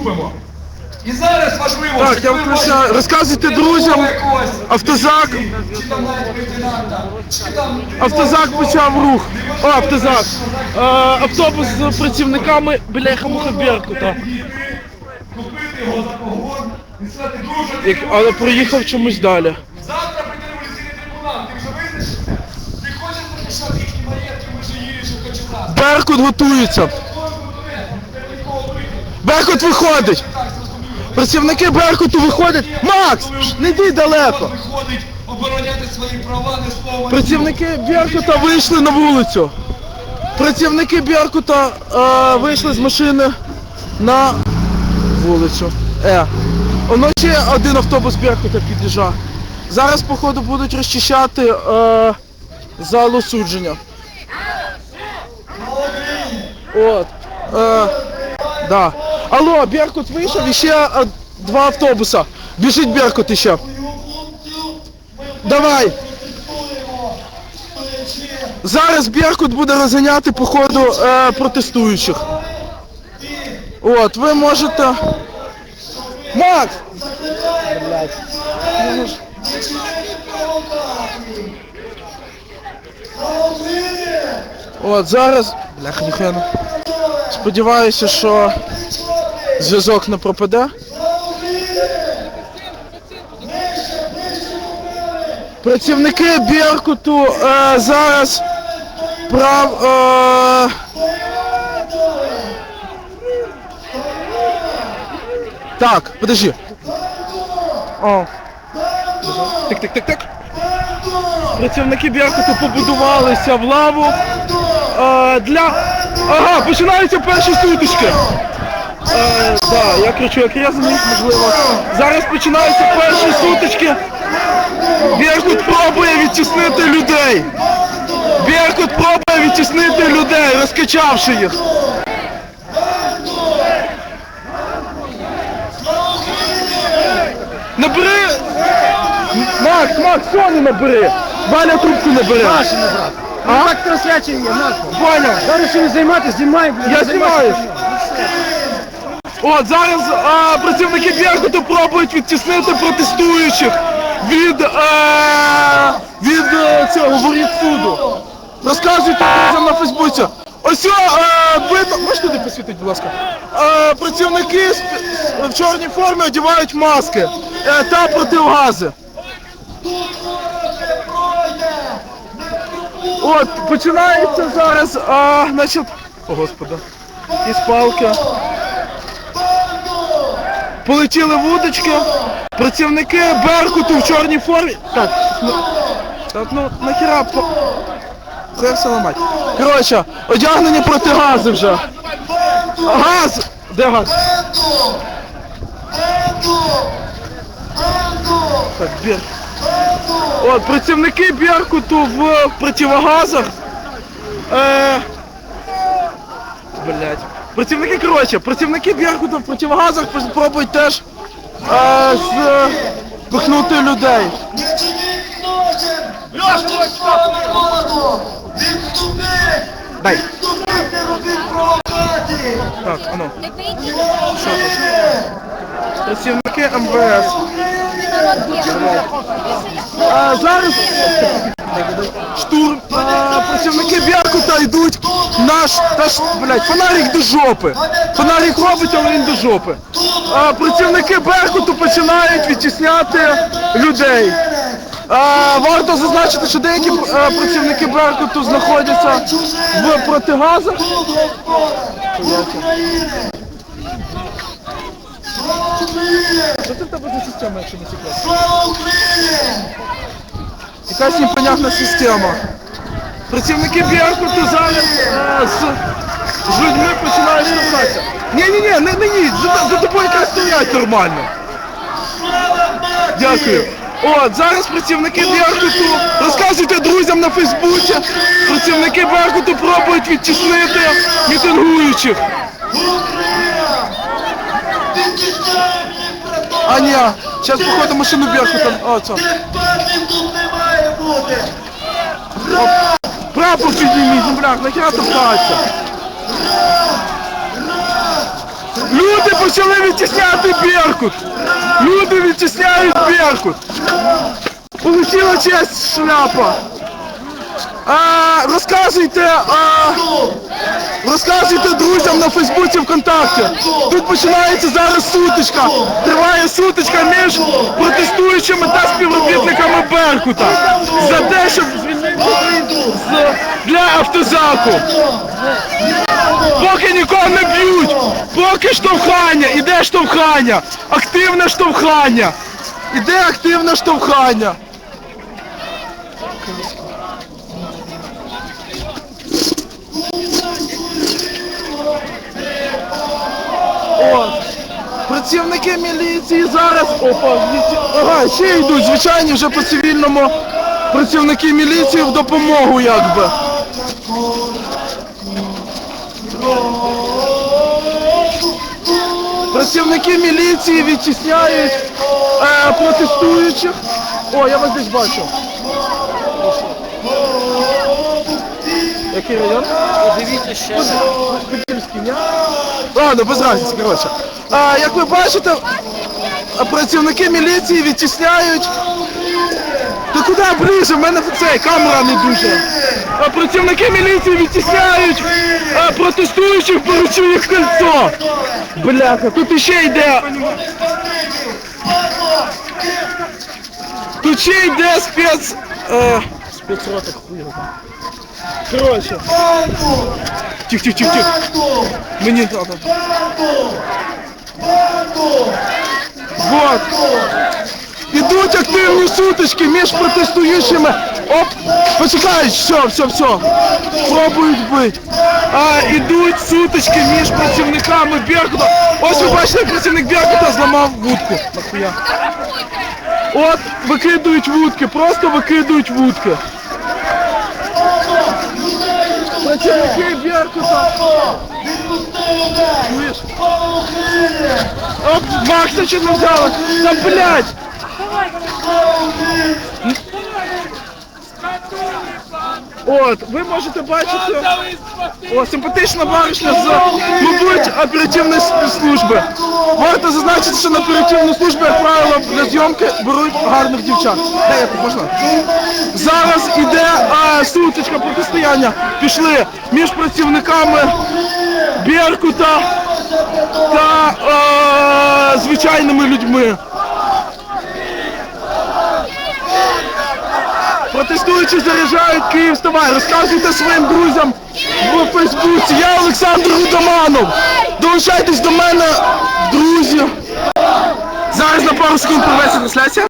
відступимо. І зараз важливо, Так, я можете Розказуйте друзям. Автозак. Чи там навіть лейтенанта, чи там Автозак почав рух. О, автозак. Е, автобус з працівниками бляха муха Беркута. Купити його за погон і сказати, друже, Як- Але проїхав чомусь далі. завтра прийде революційний трибунал, ти вже визначився? Ти хочеш захищати їхні маєтки, ми ж її, що хоче нас. Беркут готується. Беркут виходить. Працівники Беркуту виходять. Макс, не йди далеко. Працівники Беркута вийшли на вулицю. Працівники Беркута е, вийшли з машини на вулицю. Е. Воно ще один автобус Беркута під'їжджав. Зараз, походу, будуть розчищати е, залу судження. От. Е, да. Алло, Беркут вийшов і ще е, два автобуса. Біжить Беркут іще. Давай. Зараз Беркут буде розганяти по ходу е, протестуючих. От, ви можете. Макс! От, зараз. Бляха, ніхрена. Сподіваюся, що зв'язок не пропаде. Працівники Беркуту е, зараз прав. Е, так, подожди. О. Тик, тик, тик, тик. Працівники Беркуту побудувалися в лаву. Е, для. Ага, починаються перші сутички. Е, да, я кричу як різаний, можливо. Зараз починаються перші сутички. Беркут пробує відтіснити людей. Беркут пробує відтіснити людей, розкачавши їх. Набери. Макс, Макс, Соню набери. Валя трубку набери. Наші не брат. А? Ну так трансляція є, нащо? Валя, Зараз що не займати, знімай, блядь. я знімаю. От зараз а, працівники Беркуту пробують відтіснити протестуючих від, е, від е, цього воріт суду. Розказуйте друзям на Фейсбуці. Ось е, видно, можеш туди посвітити, будь ласка. Е, працівники в чорній формі одягають маски та противгази. От, починається зараз, а, значить, о господи, із палки. Полетіли вудочки, працівники Беркуту в чорній формі. Так, ну, так, ну нахіра. Це все ламать. Коротше, одягнені протигази вже. Газ! Де газ? Так, Бер. От, працівники Беркуту в противогазах. Е... Блять. Працівники, коротше, працівники Беркута в противогазах пробують теж е, з, пихнути людей. Дай. Так, ану. Що тут? Працівники МВС. А, зараз штурм. А, працівники Беркута йдуть наш та ж, блядь, фонарик до жопи. Фонарик робить, але він до жопи. А, працівники Беркуту починають відтісняти людей. А, варто зазначити, що деякі е, працівники Беркуту знаходяться в протигазах. Що це в тебе за система, якщо не секрет? Якась непонятна система. Працівники Беркуту зараз е, з, з людьми починають штовхатися. Ні-ні-ні, не, їдь, за, за тобою якраз стоять нормально. Дякую. От, зараз працівники Беркуту, розказуйте друзям на Фейсбуці, працівники Беркуту пробують відтіснити мітингуючих. А ні, зараз походу машину Беркута. О, це. Оп. Прапор підніміть, ну блях, нахера топтаться? Люди почали відтісняти Беркут. Люди відтісняють Беркут. Получила честь шляпа. А, розказуйте, а, розказуйте друзям на Фейсбуці ВКонтакті. Тут починається зараз сутичка. Триває сутичка між протестуючими та співробітниками Беркута. За те, щоб для автозаку. Поки нікого не б'ють, поки штовхання, іде штовхання, активне штовхання. Іде активне штовхання. Працівники міліції зараз. Опа, ага, ще йдуть, звичайні вже по цивільному працівники міліції в допомогу якби. Працівники міліції відтісняють е, протестуючих. О, я вас десь бачу. Який район? Дивіться ще. Подільський, ні? Ладно, без разниці, коротше. А, як ви бачите, працівники міліції відтісняють. Та куди ближче? В мене цей камера не дуже. А, працівники міліції відтісняють а, протестуючих, їх кольцо. Бляха, тут іще йде. Тут ще йде спец. Е, спецрота хуйова. Коротше. Тих, тих, тих, тих. Мені надо. Вот. Ідуть активні сутички між протестуючими. Оп, почекають, все, все, все. Пробують бити. А, ідуть сутички між працівниками Беркута. Ось ви бачите, як працівник Беркута зламав вудку. Нахуя. От, викидують вудки, просто викидують вудки. Працівники Беркута. Чуєш? Оп, Макса чи не взяли? Та блядь! От, ви можете бачити, о, симпатична баришня з, мабуть, оперативної служби. Варто зазначити, що на оперативну службу, як правило, для зйомки беруть гарних дівчат. Де я можна? Зараз іде а, сутичка протистояння. Пішли між працівниками Беркута та е, звичайними людьми. Протестуючи заряджають Київ вставай. Розказуйте своїм друзям в Фейсбуці. Я Олександр Рудоманов. Долучайтесь до мене, друзі. Зараз на пару секунд проведеться трансляція.